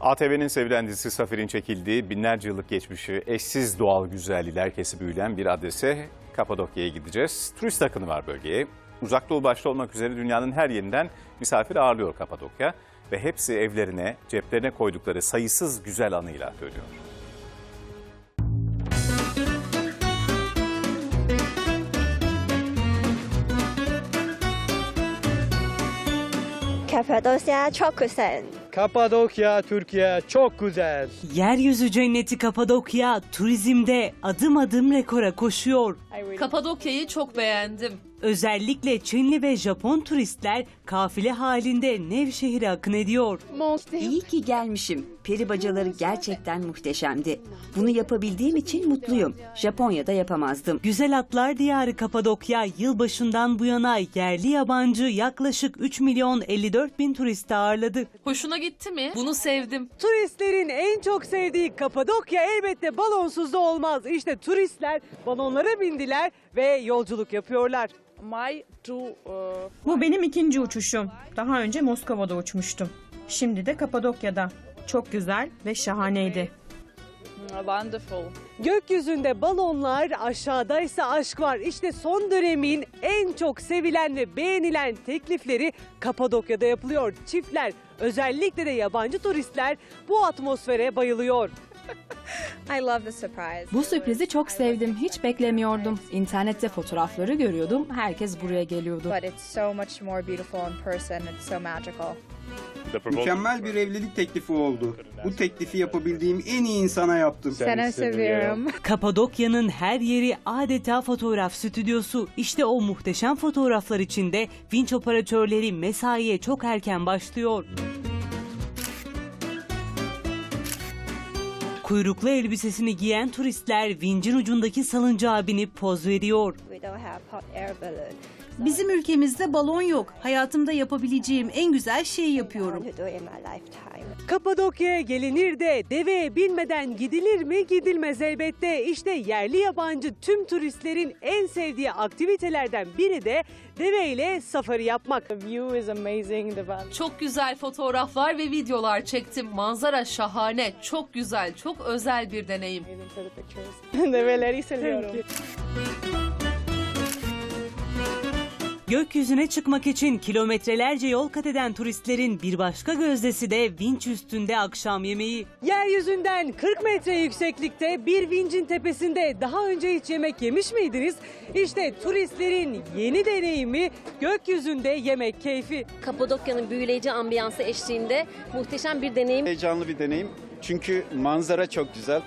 ATV'nin sevilen dizisi Safir'in çekildiği binlerce yıllık geçmişi, eşsiz doğal güzelliğiyle herkesi büyülen bir adrese Kapadokya'ya gideceğiz. Turist akını var bölgeye. Uzak Doğu başta olmak üzere dünyanın her yerinden misafir ağırlıyor Kapadokya. Ve hepsi evlerine, ceplerine koydukları sayısız güzel anıyla dönüyor. Kapadosya çok güzel. Kapadokya, Türkiye çok güzel. Yeryüzü cenneti Kapadokya turizmde adım adım rekora koşuyor. Kapadokya'yı çok beğendim. Özellikle Çinli ve Japon turistler kafile halinde Nevşehir'e akın ediyor. İyi ki gelmişim. Peri bacaları gerçekten muhteşemdi. Bunu yapabildiğim için mutluyum. Japonya'da yapamazdım. Güzel Atlar Diyarı Kapadokya yılbaşından bu yana yerli yabancı yaklaşık 3 milyon 54 bin turist ağırladı. Hoşuna gitti mi? Bunu sevdim. Turistlerin en çok sevdiği Kapadokya elbette balonsuz da olmaz. İşte turistler balonlara bindiler ve yolculuk yapıyorlar. Bu benim ikinci uçuşum. Daha önce Moskova'da uçmuştum. Şimdi de Kapadokya'da. Çok güzel ve şahaneydi. Gökyüzünde balonlar, aşağıdaysa aşk var. İşte son dönemin en çok sevilen ve beğenilen teklifleri Kapadokya'da yapılıyor. Çiftler, özellikle de yabancı turistler bu atmosfere bayılıyor. Bu sürprizi çok sevdim. Hiç beklemiyordum. İnternette fotoğrafları görüyordum. Herkes buraya geliyordu. Mükemmel bir evlilik teklifi oldu. Bu teklifi yapabildiğim en iyi insana yaptım. Seni seviyorum. Kapadokya'nın her yeri adeta fotoğraf stüdyosu. İşte o muhteşem fotoğraflar içinde vinç operatörleri mesaiye çok erken başlıyor. Kuyruklu elbisesini giyen turistler vincin ucundaki salıncağa binip poz veriyor. Bizim ülkemizde balon yok. Hayatımda yapabileceğim en güzel şeyi yapıyorum. Kapadokya'ya gelinir de deveye binmeden gidilir mi? Gidilmez elbette. İşte yerli yabancı tüm turistlerin en sevdiği aktivitelerden biri de deveyle safari yapmak. Çok güzel fotoğraflar ve videolar çektim. Manzara şahane, çok güzel, çok özel bir deneyim. Develeri seviyorum. Gökyüzüne çıkmak için kilometrelerce yol kat eden turistlerin bir başka gözdesi de vinç üstünde akşam yemeği. Yeryüzünden 40 metre yükseklikte bir vincin tepesinde daha önce hiç yemek yemiş miydiniz? İşte turistlerin yeni deneyimi gökyüzünde yemek keyfi. Kapadokya'nın büyüleyici ambiyansı eşliğinde muhteşem bir deneyim. Heyecanlı bir deneyim. Çünkü manzara çok güzel.